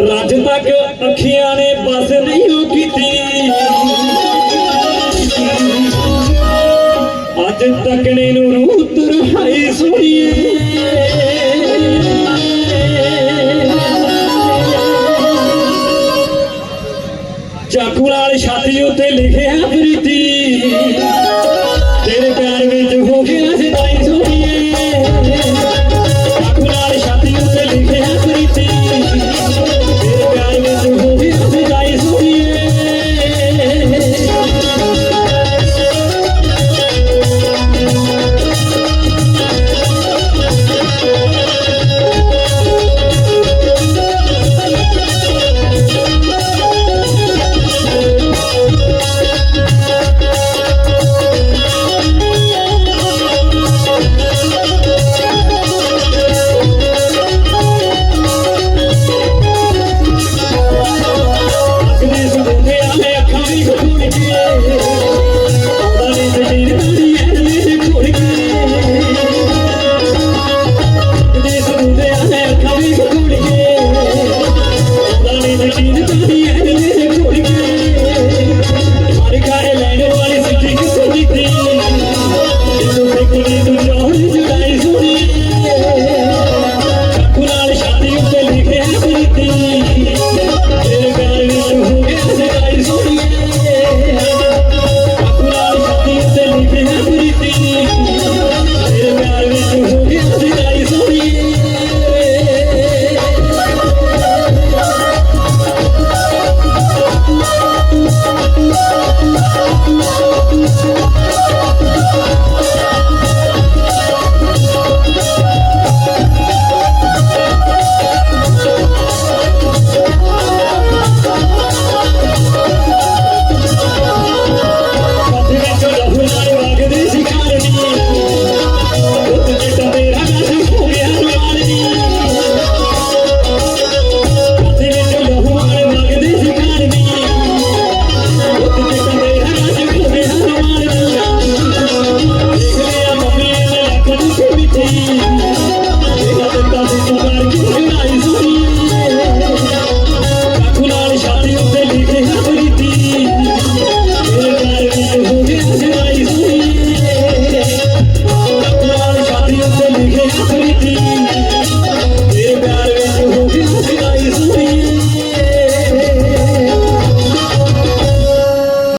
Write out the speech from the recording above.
ਰੱਜ ਤੱਕ ਅੱਖੀਆਂ ਨੇ ਬਸ ਨਹੀਂ ਉਹ ਕੀਤੀ। ਅੱਜ ਤੱਕਣੇ ਨੂੰ ਰੂਹ ಕಣ್ಣಿಗೆ